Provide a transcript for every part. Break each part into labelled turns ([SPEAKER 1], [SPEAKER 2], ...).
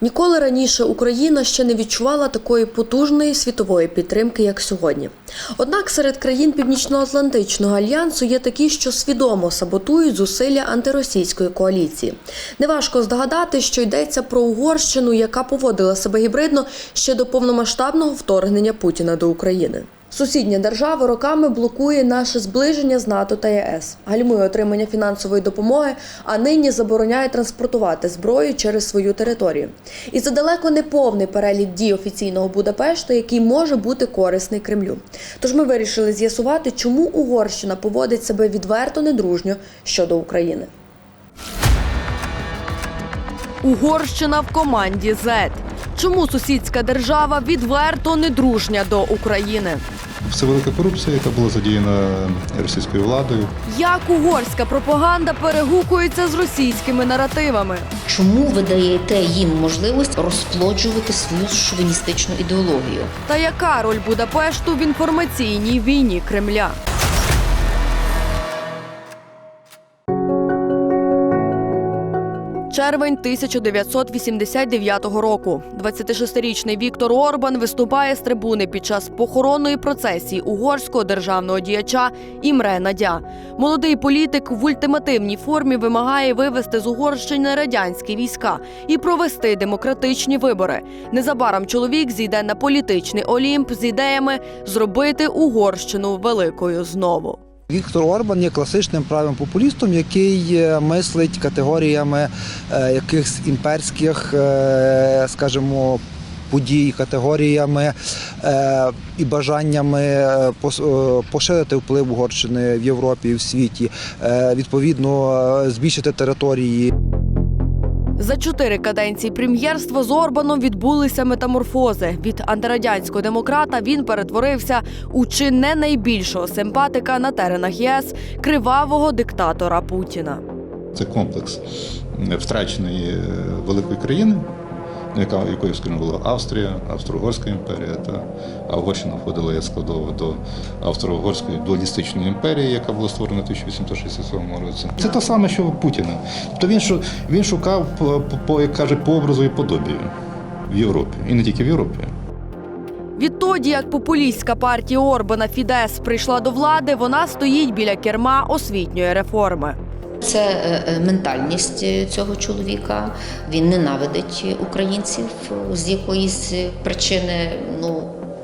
[SPEAKER 1] Ніколи раніше Україна ще не відчувала такої потужної світової підтримки, як сьогодні. Однак серед країн Північно-Атлантичного альянсу є такі, що свідомо саботують зусилля антиросійської коаліції. Неважко здогадати, що йдеться про Угорщину, яка поводила себе гібридно ще до повномасштабного вторгнення Путіна до України. Сусідня держава роками блокує наше зближення з НАТО та ЄС, гальмує отримання фінансової допомоги, а нині забороняє транспортувати зброю через свою територію. І це далеко не повний перелік дій офіційного Будапешта, який може бути корисний Кремлю. Тож ми вирішили з'ясувати, чому Угорщина поводить себе відверто недружньо щодо України.
[SPEAKER 2] Угорщина в команді Z. Чому сусідська держава відверто недружня до України?
[SPEAKER 3] Це велика корупція, яка була задіяна російською владою.
[SPEAKER 2] Як угорська пропаганда перегукується з російськими наративами?
[SPEAKER 4] Чому ви даєте їм можливість розплоджувати свою шовіністичну ідеологію?
[SPEAKER 2] Та яка роль Будапешту в інформаційній війні Кремля? Червень 1989 року. 26-річний Віктор Орбан виступає з трибуни під час похоронної процесії угорського державного діяча Імре Надя. Молодий політик в ультимативній формі вимагає вивести з Угорщини радянські війська і провести демократичні вибори. Незабаром чоловік зійде на політичний олімп з ідеями зробити Угорщину великою знову.
[SPEAKER 5] Віктор Орбан є класичним правим популістом, який е, мислить категоріями е, якихось імперських, е, скажімо, подій, категоріями і бажаннями поширити вплив Угорщини в Європі і в світі, відповідно збільшити території.
[SPEAKER 2] За чотири каденції прем'єрства з Орбаном відбулися метаморфози. Від антирадянського демократа він перетворився у чи не найбільшого симпатика на теренах ЄС кривавого диктатора Путіна.
[SPEAKER 3] Це комплекс втраченої е, великої країни, яка якою скажімо, була Австрія, Австро-Угорська імперія, та а Угорщина входила як складова до Австро-Угорської дуалістичної імперії, яка була створена в 1867 році. Це те саме, що Путіна. Тобто він він шукав по як каже, по образу і подобію в Європі, і не тільки в Європі.
[SPEAKER 2] Відтоді, як популістська партія Орбана Фідес прийшла до влади, вона стоїть біля керма освітньої реформи.
[SPEAKER 4] Це е, е, ментальність е, цього чоловіка. Він ненавидить українців з якоїсь причини, ну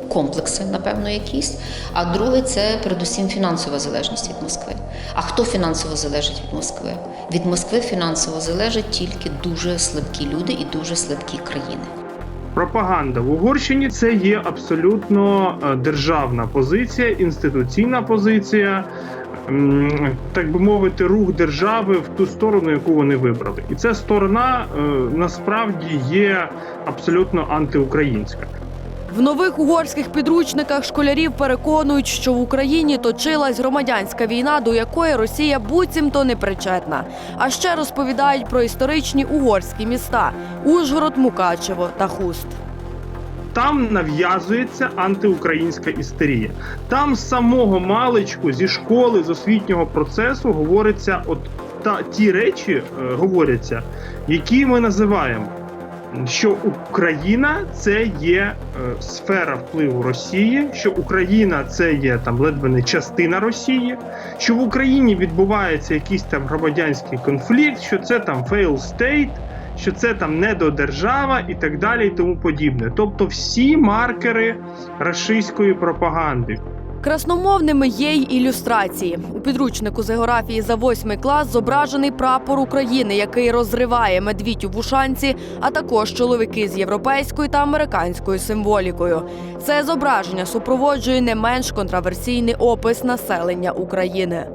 [SPEAKER 4] комплекси, напевно, якісь. А друге це передусім фінансова залежність від Москви. А хто фінансово залежить від Москви? Від Москви фінансово залежать тільки дуже слабкі люди і дуже слабкі країни.
[SPEAKER 6] Пропаганда в Угорщині це є абсолютно державна позиція, інституційна позиція, так би мовити, рух держави в ту сторону, яку вони вибрали. І ця сторона е, насправді є абсолютно антиукраїнська.
[SPEAKER 2] В нових угорських підручниках школярів переконують, що в Україні точилась громадянська війна, до якої Росія буцімто не причетна. А ще розповідають про історичні угорські міста Ужгород, Мукачево та Хуст.
[SPEAKER 6] Там нав'язується антиукраїнська істерія. Там з самого маличку зі школи, з освітнього процесу говориться, от та ті речі е, говоряться, які ми називаємо. Що Україна це є е, сфера впливу Росії, що Україна це є там ледве не частина Росії, що в Україні відбувається якийсь там громадянський конфлікт, що це там fail state, що це там недодержава і так далі, і тому подібне. Тобто всі маркери рашистської пропаганди.
[SPEAKER 2] Красномовними є й ілюстрації. У підручнику з географії за восьмий клас зображений прапор України, який розриває медвідь у вушанці, а також чоловіки з європейською та американською символікою. Це зображення супроводжує не менш контраверсійний опис населення України.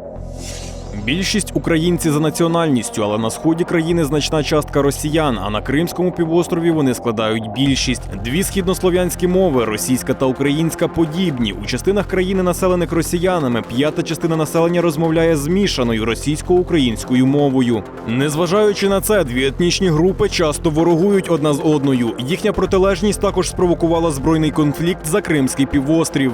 [SPEAKER 7] Більшість українці за національністю, але на сході країни значна частка росіян. А на Кримському півострові вони складають більшість. Дві східнослов'янські мови російська та українська подібні. У частинах країни, населених росіянами, п'ята частина населення розмовляє змішаною російсько-українською мовою. Незважаючи на це, дві етнічні групи часто ворогують одна з одною. Їхня протилежність також спровокувала збройний конфлікт за Кримський півострів.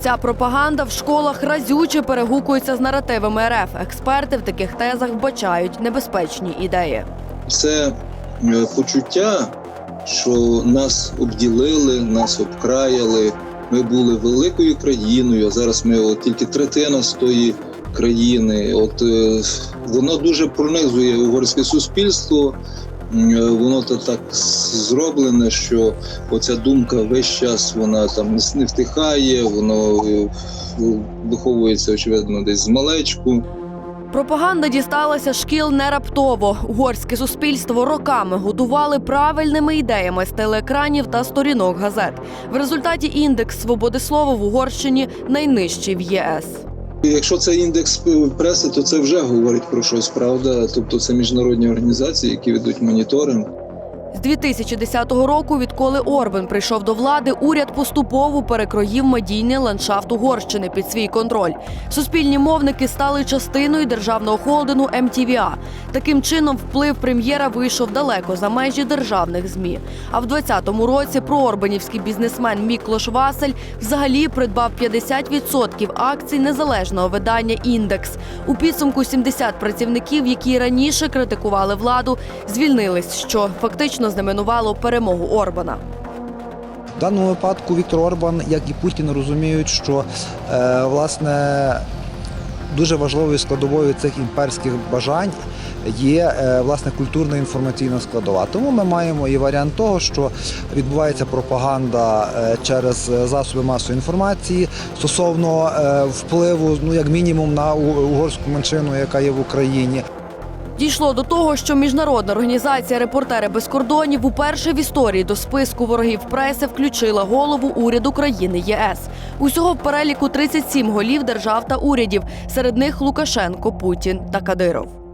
[SPEAKER 2] Ця пропаганда в школах разюче перегукується з наративами РФ. Експерти в таких тезах вбачають небезпечні ідеї.
[SPEAKER 8] це е, почуття, що нас обділили, нас обкраяли. Ми були великою країною, а зараз ми от тільки третина з тої країни. От е, воно дуже пронизує угорське суспільство. Е, Воно то так зроблене, що оця думка весь час вона там не втихає, воно е, виховується очевидно десь з малечку.
[SPEAKER 2] Пропаганда дісталася шкіл не раптово. Угорське суспільство роками годували правильними ідеями з телеекранів та сторінок газет. В результаті індекс свободи слова в Угорщині найнижчий в ЄС.
[SPEAKER 8] Якщо це індекс преси, то це вже говорить про щось, правда? Тобто це міжнародні організації, які ведуть моніторинг.
[SPEAKER 2] З 2010 року, відколи Орбан прийшов до влади, уряд поступово перекроїв медійний ландшафт Угорщини під свій контроль. Суспільні мовники стали частиною державного холдингу МТВА. Таким чином, вплив прем'єра вийшов далеко за межі державних змі. А в 2020 році проорбанівський бізнесмен Міклош Васель взагалі придбав 50% акцій незалежного видання Індекс. У підсумку 70 працівників, які раніше критикували владу, звільнились, що фактично знаменувало перемогу Орбана.
[SPEAKER 5] В даному випадку Віктор Орбан, як і Путін, розуміють, що е, власне дуже важливою складовою цих імперських бажань є е, власне культурна інформаційна складова. Тому ми маємо і варіант того, що відбувається пропаганда е, через засоби масової інформації стосовно е, впливу, ну як мінімум, на угорську меншину, яка є в Україні.
[SPEAKER 2] Дійшло до того, що міжнародна організація Репортери без кордонів уперше в історії до списку ворогів преси включила голову уряду країни ЄС. Усього в переліку 37 голів держав та урядів. Серед них Лукашенко, Путін та Кадиров.